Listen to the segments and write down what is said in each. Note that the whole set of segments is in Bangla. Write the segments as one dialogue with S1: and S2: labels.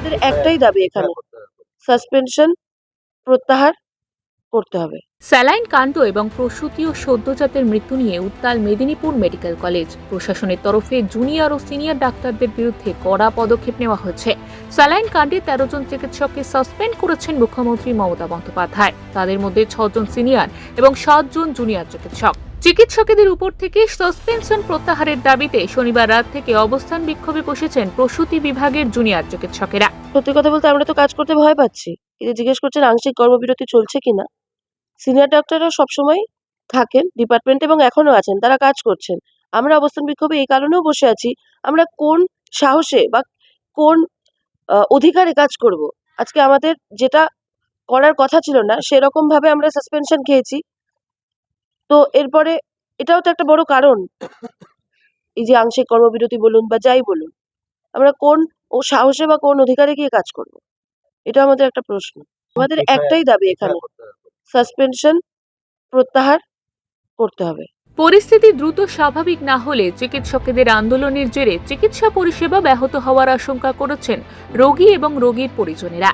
S1: আমাদের একটাই দাবি এখানে। সাসপেনশন প্রত্যাহার করতে হবে।
S2: স্যালাইন কাণ্ড এবং প্রসূতি ও সদ্যজাতের মৃত্যু নিয়ে উত্তাল মেদিনীপুর মেডিকেল কলেজ। প্রশাসনের তরফে জুনিয়র ও সিনিয়র ডাক্তারদের বিরুদ্ধে কড়া পদক্ষেপ নেওয়া হয়েছে। স্যালাইন কাণ্ডে তেরো জন চিকিৎসককে সাসপেন্ড করেছেন মুখ্যমন্ত্রী মমতা বন্দ্যোপাধ্যায়। তাদের মধ্যে ছজন সিনিয়র এবং সাতজন জুনিয়র চিকিৎসক। চিকিৎসকেদের উপর থেকে সাসপেনশন প্রত্যাহারের দাবিতে শনিবার রাত থেকে অবস্থান বিক্ষোভে বসেছেন প্রসূতি বিভাগের জুনিয়র চিকিৎসকেরা।
S1: সত্যি কথা বলতে আমরা তো কাজ করতে ভয় পাচ্ছি। এই জিজ্ঞেস করছেন আংশিক কর্মবিরতি চলছে কিনা? সিনিয়র ডাক্তাররা সবসময় থাকেন, ডিপার্টমেন্ট এবং এখনও আছেন, তারা কাজ করছেন। আমরা অবস্থান বিক্ষোভে এই কারণেও বসে আছি, আমরা কোন সাহসে বা কোন অধিকারে কাজ করব? আজকে আমাদের যেটা করার কথা ছিল না সেরকম ভাবে আমরা সাসপেনশন খেয়েছি। তো এরপরে এটাও তো একটা বড় কারণ। এই যে আংশিক কর্মবিরতি বলুন বা যাই বলুন আমরা কোন ও সাহসে বা কোন অধিকারে গিয়ে কাজ করব? এটা আমাদের একটা প্রশ্ন। আমাদের একটাই দাবি এখানে। সাসপেনশন প্রত্যাহার করতে হবে।
S2: পরিস্থিতি দ্রুত স্বাভাবিক না হলে চিকিৎসকদের আন্দোলনের জেরে চিকিৎসা পরিষেবা ব্যাহত হওয়ার আশঙ্কা করেছেন রোগী এবং রোগীর পরিজনেরা।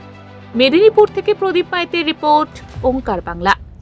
S2: মেদিনীপুর থেকে প্রদীপ মাইতের রিপোর্ট ওঙ্কার বাংলা।